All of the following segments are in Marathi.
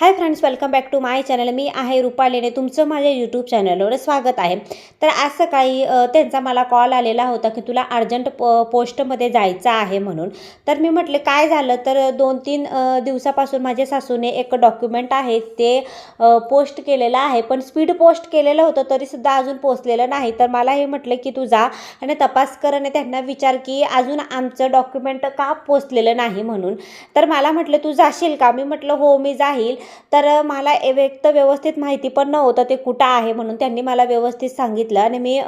Hi friends welcome back to my channel मी आहे रुपालीने तुमचं माझ्या यूट्यूब चॅनलवर स्वागत आहे. तर आज सकाळी त्यांचा मला कॉल आलेला होता की तुला अर्जंट प पोस्टमध्ये जायचं आहे म्हणून. तर मी म्हटले काय झालं? तर दोन तीन दिवसापासून माझ्या सासूने एक डॉक्युमेंट आहे ते पोस्ट केलेलं आहे. पण स्पीड पोस्ट केलेलं होतं तरीसुद्धा अजून पोचलेलं नाही. तर मला हे म्हटलं की तू जा आणि तपास कर आणि त्यांना विचार की अजून आमचं डॉक्युमेंट का पोचलेलं नाही म्हणून. तर मला म्हटलं तू जाशील का? मी म्हटलं हो मी जाईल. तर मला ए- एक तर व्यवस्थित माहिती पण नव्हतं ते कुठं आहे म्हणून. त्यांनी मला व्यवस्थित सांगितलं आणि मी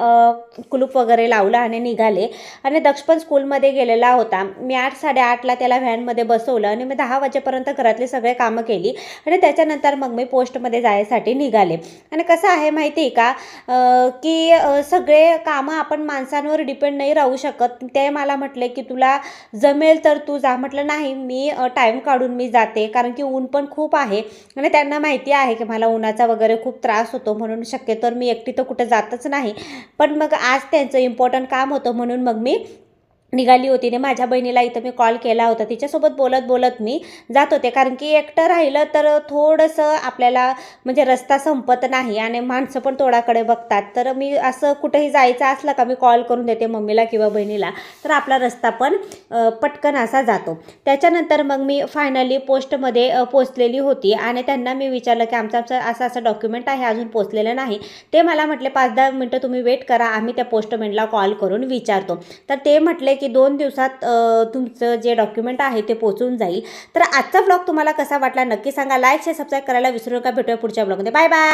कुलूप वगैरे लावलं आणि निघाले. आणि दक्ष पण स्कूलमध्ये गेलेला होता. मी आठ साडेआठला त्याला व्हॅनमध्ये बसवलं आणि मी दहा वाजेपर्यंत घरातले सगळे कामं केली आणि त्याच्यानंतर मग मी पोस्टमध्ये जायसाठी निघाले. आणि कसं आहे माहिती आहे का की सगळे कामं आपण माणसांवर डिपेंड नाही राहू शकत. ते मला म्हटले की तुला जमेल तर तू जा. म्हटलं नाही मी टाईम काढून मी जाते. कारण की ऊन पण खूप आहे. आणि त्यांना माहिती आहे की मला उन्हाचा वगैरे खूप त्रास होतो म्हणून शक्यतो मी एकटी तर कुठं जातच नाही. पण मग आज त्यांचं इम्पॉर्टंट काम होतं म्हणून मग मी निघाली होती आणि माझ्या बहिणीला इथं मी कॉल केला होता. तिच्यासोबत बोलत बोलत मी जात होते. कारण की एकटं राहिलं तर थोडंसं आपल्याला म्हणजे रस्ता संपत नाही आणि माणसं पण तोडाकडे बघतात. तर मी असं कुठेही जायचं असलं का मी कॉल करून देते मम्मीला किंवा बहिणीला. तर आपला रस्ता पण पटकन असा जातो. त्याच्यानंतर मग मी फायनली पोस्टमध्ये पोचलेली होती आणि त्यांना मी विचारलं की आमचं आमचं असं असं डॉक्युमेंट आहे अजून पोचलेलं नाही. ते मला म्हटले पाच दहा मिनटं तुम्ही वेट करा. आम्ही त्या पोस्टमॅनला कॉल करून विचारतो. तर ते म्हटले की दोन दिवसात तुमचं जे डॉक्युमेंट आहे ते पोचून जाईल. तर आजचा ब्लॉग तुम्हाला कसा वाटला नक्की सांगा. लाईक शेअर सबस्क्राईब करायला विसरू नका. भेटूया पुढच्या ब्लॉगमध्ये बाय बाय